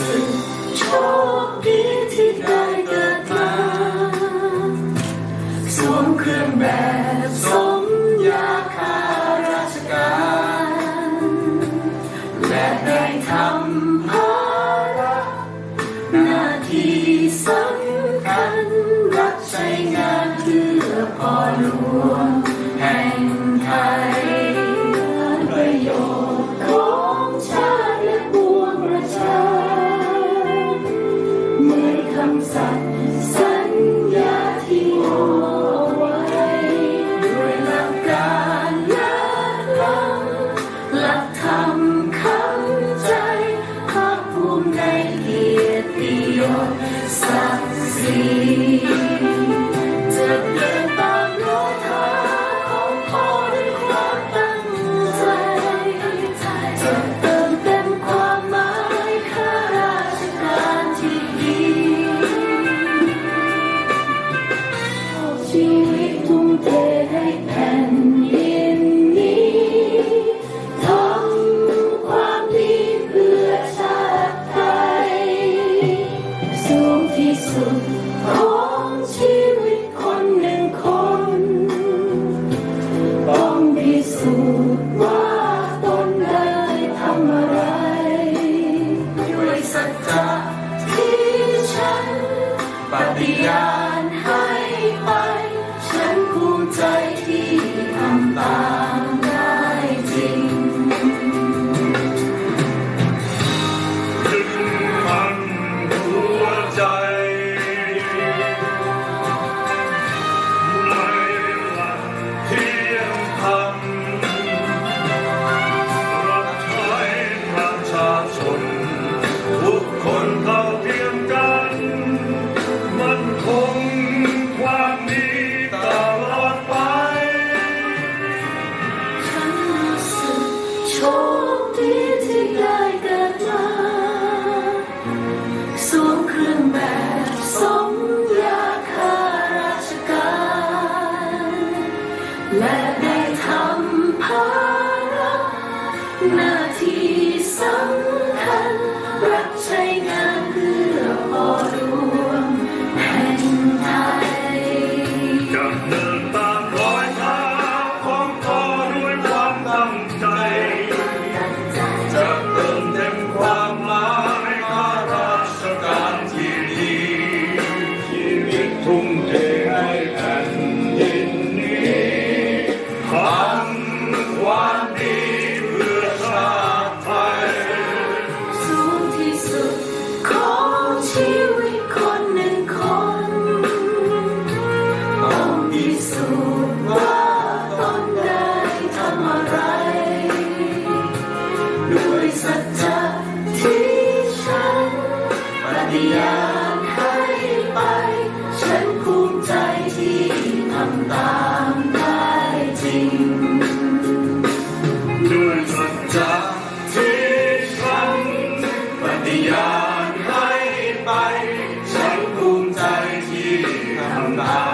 四周 you. แบสมยาคาราชการ และได้ทำภระหน้า 감사합니다.